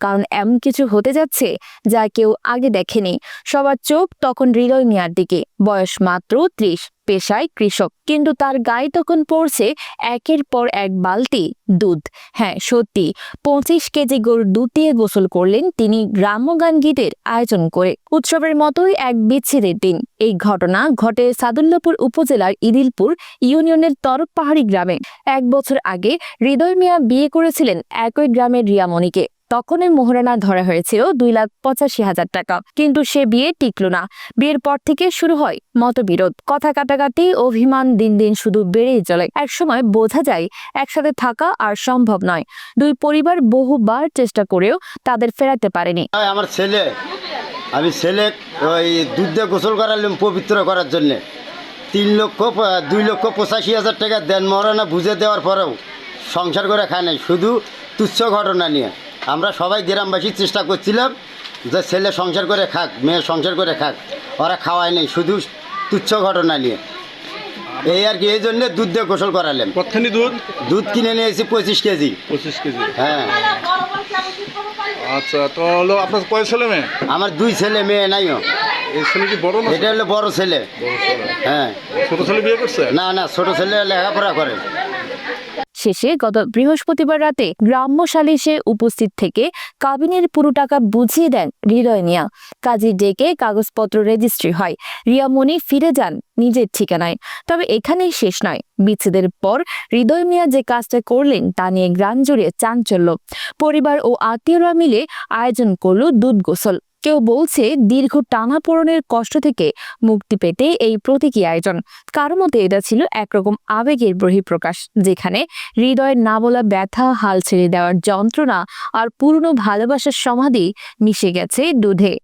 কারণ এমন কিছু হতে যাচ্ছে যা কেউ আগে দেখেনি। সবার চোখ তখন হৃদয় নেয়ার দিকে। বয়স মাত্র ত্রিশ, পেশায় কৃষক। কিন্তু তার গায়ে তখন পড়ছে একের পর এক বালতি দুধ। হ্যাঁ সত্যি, পঁচিশ কেজি গরুর দুধ দিয়ে গোসল করলেন তিনি গ্রাম্য গান গীতের আয়োজন করে। উৎসবের মতোই এক বিচ্ছেদের দিন। এই ঘটনা ঘটে সাদুল্লাপুর উপজেলার ইদিলপুর ইউনিয়নের তরফ পাহাড়ি গ্রামে। এক বছর আগে হৃদয় মিয়া বিয়ে করেছিলেন একই গ্রামের রিয়ামণিকে তখনের মোহরানা ধরা হয়েছিল দুই লাখ পঁচাশি হাজার টাকা। কিন্তু সে বিয়ে টিকল না। বিয়ের পর থেকে শুরু হয় মতবিরোধ। কথা কাটাকাটি, অভিমান দিন দিন শুধু বেড়েই চলে। একসময় বোঝা যায়, একসাথে থাকা আর সম্ভব নয়। দুই পরিবার বহুবার চেষ্টা করেও তাদের ফেরাতে পারেনি। আমার ছেলে। আমি ছেলে, ওই দুধ দিয়ে গোসল করালাম পবিত্র করার জন্যে। তিন লক্ষ দুই লক্ষ পঁচাশি হাজার টাকা দেন মহারানা বুঝে দেওয়ার পরেও সংসার করে খায় নাই। শুধু তুচ্ছ ঘটনা নিয়ে। আমরা সবাই গ্রামবাসী চেষ্টা করছিলাম যে ছেলে সংসার করে খাক মেয়ে সংসার করে খাক। ওরা খাওয়ায় নেই শুধু তুচ্ছ ঘটনা নিয়ে। এই আর কি এই জন্যে দুধ দিয়ে গোসল করালেন। কতখানি দুধ? দুধ কিনে নিয়েছি পঁচিশ কেজি। পঁচিশ কেজি। হ্যাঁ। আচ্ছা তো হলো আপনার কয় ছেলে মেয়ে? আমার দুই ছেলে মেয়ে নাইও এই ছেলে কি বড় না এটা হলো বড় ছেলে। বড় ছেলে। হ্যাঁ। ছোট ছেলে বিয়ে করছে? না না ছোট ছেলে লেখাপড়া করে। শেষে গত বৃহস্পতিবার রাতে গ্রাম্য সালিশে উপস্থিত থেকে কাবিনের পুরো টাকা বুঝিয়ে দেন হৃদয় মিয়া। কাজী ডেকে কাগজপত্র রেজিস্ট্রি হয়। রিয়ামণি ফিরে যান নিজের ঠিকানায়। তবে এখানেই শেষ নয়। বিচ্ছেদের পর হৃদয় মিয়া যে কাজটা করলেন তা নিয়ে গ্রাম জুড়ে চাঞ্চল্য। পরিবার ও আত্মীয়রা মিলে আয়োজন করল দুধ গোসল। কেউ বলছে দীর্ঘ টানাপোড়নের কষ্ট থেকে মুক্তি পেতে এই প্রতীকী আয়োজন। কারও মতে এটা ছিল একরকম আবেগের বহিঃপ্রকাশ, যেখানে হৃদয়ের না বলা ব্যথা, হাল ছেড়ে দেওয়ার যন্ত্রণা আর পুরনো ভালোবাসার সমাধি মিশে গেছে দুধে।